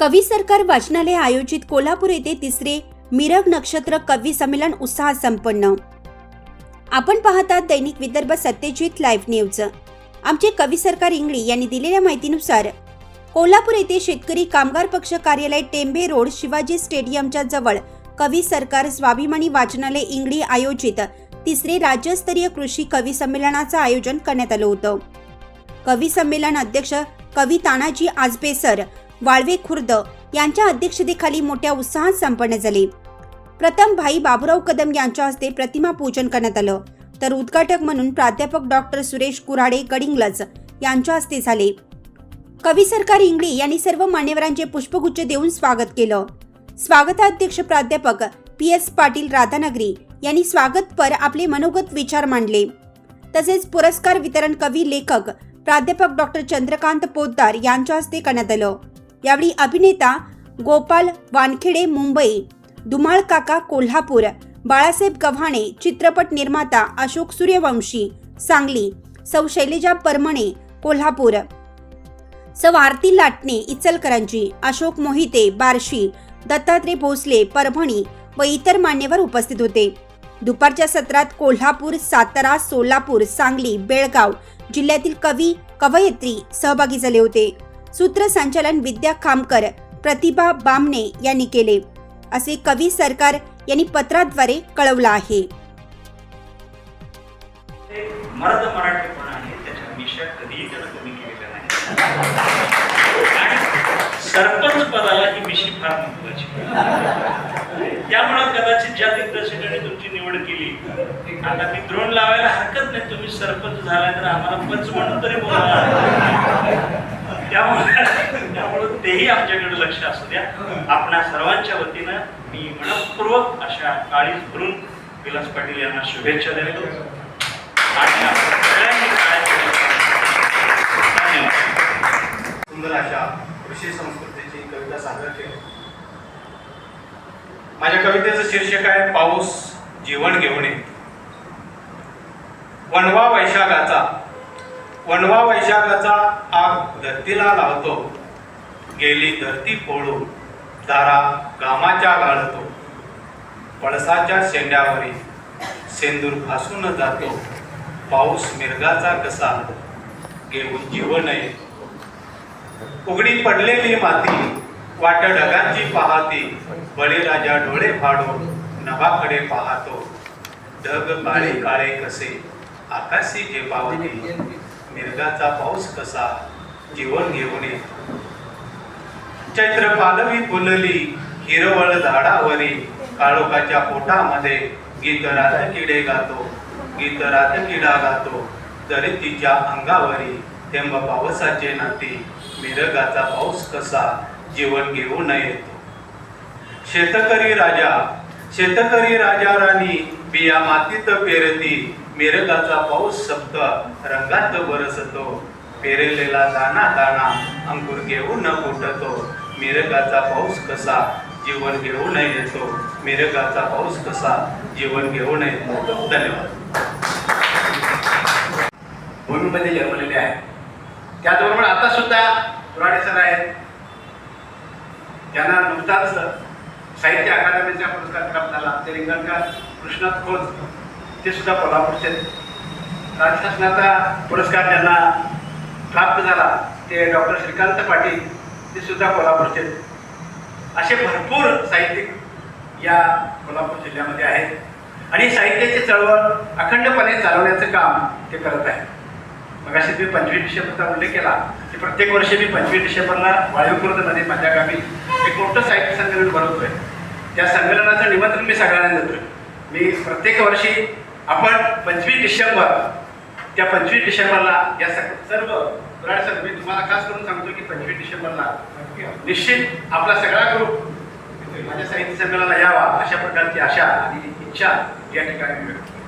कवी सरकार वाचनालय आयोजित कोल्हापूर येथे तिसरे मिरग नक्षत्र कवी संमेलन उत्साहात संपन्न. आपण पाहतात दैनिक विदर्भ सत्यजित लाईव्ह न्यूज. आमचे कवी सरकार इंगळी यांनी दिलेल्या माहितीनुसार कोल्हापूर येथे शेतकरी कामगार पक्ष कार्यालय टेंबे रोड शिवाजी स्टेडियमच्या जवळ कवी सरकार स्वाभिमानी वाचनालय इंगळी आयोजित तिसरे राज्यस्तरीय कृषी कवी संमेलनाचं आयोजन करण्यात आलं होतं. कवी संमेलन अध्यक्ष कवी तानाजी आजबेसर वाळवे खुर्द यांच्या अध्यक्षतेखाली मोठ्या उत्साहात संपन्न झाले. प्रथम भाई बाबुराव कदम यांच्या हस्ते प्रतिमा पूजन करण्यात आलं. तर उद्घाटक म्हणून प्राध्यापक डॉक्टर सुरेश कुराडे गडिंगलज यांच्या हस्ते झाले. कवी सरकार इंगळे यांनी सर्व मान्यवरांचे पुष्पगुच्छ देऊन स्वागत केलं. स्वागताध्यक्ष प्राध्यापक पी एस पाटील राधानगरी यांनी स्वागतपर आपले मनोगत विचार मांडले. तसेच पुरस्कार वितरण कवी लेखक प्राध्यापक डॉक्टर चंद्रकांत पोद्दार यांच्या हस्ते करण्यात आलं. यावेळी अभिनेता गोपाल वानखेडे मुंबई धुमाळ काका कोल्हापूर बाळासाहेब गव्हाणे चित्रपट निर्माता अशोक सूर्यवंशी सांगली सौ शैलेजा परमणे कोल्हापूर. सौ. आरती लाटणे इचलकरंजी अशोक मोहिते बार्शी दत्तात्रय भोसले परभणी व इतर मान्यवर उपस्थित होते. दुपारच्या सत्रात कोल्हापूर सातारा सोलापूर सांगली बेळगाव जिल्ह्यातील कवी कवयित्री सहभागी झाले होते. सूत्रसंचालन विद्या खामकर प्रतिभा बामणे यांनी केले. असे कवी सरकार यांनी पत्राद्वारे कळवलं आहे. मर्द मराठीपणा आहे त्याच्या मिशा कधीही त्यानं कमी केलेल्या नाही सरपंच पदाला ही मिशी फार महत्वाची. त्यामुळे कदाचित ज्या दिग्दर्शकाने तुमची निवड केली आता मी द्रोण लावायला हरकत नाही तुम्ही सरपंच झाला तर आम्हाला पंच म्हणून तरी बोला त्यामुळे त्यामुळे तेही आमच्याकडे लक्ष असू द्या. आपणा सर्वांच्या वतीनं मी मनपूर्वक अशा काळीज भरून विलास पाटील यांना शुभेच्छा देतो. आणि सुंदर अशा कृषी संस्कृतीची कविता सादर केली. माझ्या कवितेचं शीर्षक आहे पाऊस जीवन घेऊन वणवा वनवा वैशाखाचा वनवा वैशाखाचा आग धरतीला लावतो. गेली धरती फोडून दारा घामाच्या गाळतो. पळसाच्या शेंड्यावरी सेंदूर फासून जातो. पाऊस मिरगाचा कसा? घेऊन जीवन नये उघडी पडलेली माती वाट ढगांची पाहती. बळीराजा डोळे फाडून नभाकडे पाहतो. ढग काळे काळे कसे? आकाशी झेपावती मिरगाचा पाऊस कसा जीवन घेऊन चैत्र पालवी फुलली हिरवळ झाडावरी काळोखाच्या पोटामध्ये गीत रात किडे गातो गीत रात किडा गातो तरी तिच्या अंगावरी थेंब पावसाचे नाती मिरगाचा पाऊस कसा जीवन घेऊन येतो? शेतकरी राजा शेतकरी राजा राणी बिया मातीत पेरती मेरगाचा पाऊस सप्त रंगात बरसतो पेरलेला दाना दाना अंकुर घेऊन फुटतो मेरगाचा पाऊस कसा? जीवन घेऊन येतो. मेरगाचा पाऊस कसा? जीवन घेऊन येतो. धन्यवाद. भूमीमध्ये जन्मलेले आहे. त्याचबरोबर आता सुद्धा पुराणे सर आहेत. त्यांना नुकताच साहित्य अकादमीचा पुरस्कार प्राप्त झाला. ते रिंगणकार कृष्णात खोत. ते सुद्धा कोल्हापूरचे आहेत. राज्य शासनाचा पुरस्कार ज्यांना प्राप्त झाला ते डॉक्टर श्रीकांत पाटील ते सुद्धा कोल्हापूरचे असे भरपूर साहित्यिक या कोल्हापूर जिल्ह्यामध्ये आहेत. आणि साहित्याची चळवळ अखंडपणे चालवण्याचं काम ते करत आहेत. मग अशी मी पंचवीस डिसेंबरचा उल्लेख केला की प्रत्येक वर्षी मी पंचवीस डिसेंबरला वायुकृतमध्ये माझ्या गावी एक मोठं साहित्य संमेलन भरवतोय. त्या संमेलनाचं निमंत्रण मी सगळ्यांना देतोय. मी प्रत्येक वर्षी आपण पंचवीस डिसेंबर त्या पंचवीस डिसेंबरला या सर्व सर मी तुम्हाला खास करून सांगतो की पंचवीस डिसेंबरला निश्चित आपला सगळा ग्रुप माझ्या साहित्य संमेलनाला यावा अशा प्रकारची आशा आणि इच्छा या ठिकाणी व्यक्त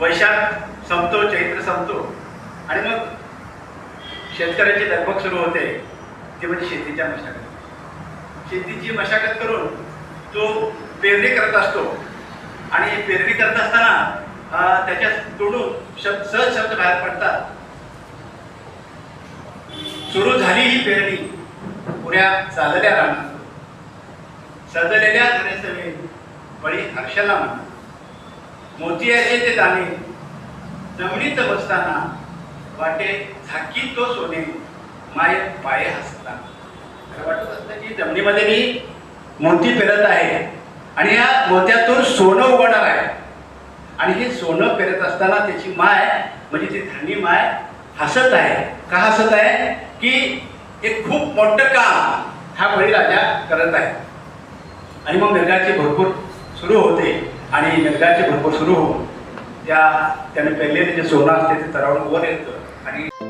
वैशाख संपतो चैत्र संपतो आणि मग शेतकऱ्याची लगबग सुरू होते ते म्हणजे शेतीच्या मशागत. शेतीची मशागत करून तो पेरणी करत असतो. आणि पेरणी करत असताना त्याच्या तोडून शब्द सहज शब्द बाहेर पडतात. सुरू झाली ही पेरणी. आंब्या चालल्या रानात. सजलेल्या धरेसवे बळी हर्षाला म्हणा मोतियाचे ते दाणे. जमिनीत बसताना वाटे झाकी तो सोने माय पाये हसताना. खरं वाटत असतं की जमिनीमध्ये मी मोती पेरत आहे. आणि या मोत्यातून सोनं उगवणार आहे. आणि हे सोनं पेरत असताना त्याची माय म्हणजे ती धानी माय हसत आहे. का हसत आहे? की एक खूप मोठं काम हा बळीराजा करत आहे. आणि मग मिरगाची भरपूर सुरू होते. आणि मिरगाची भरपूर सुरू होऊन त्या त्याने पेरलेले जे सोनं असते ते तरावून वर येतं. आणि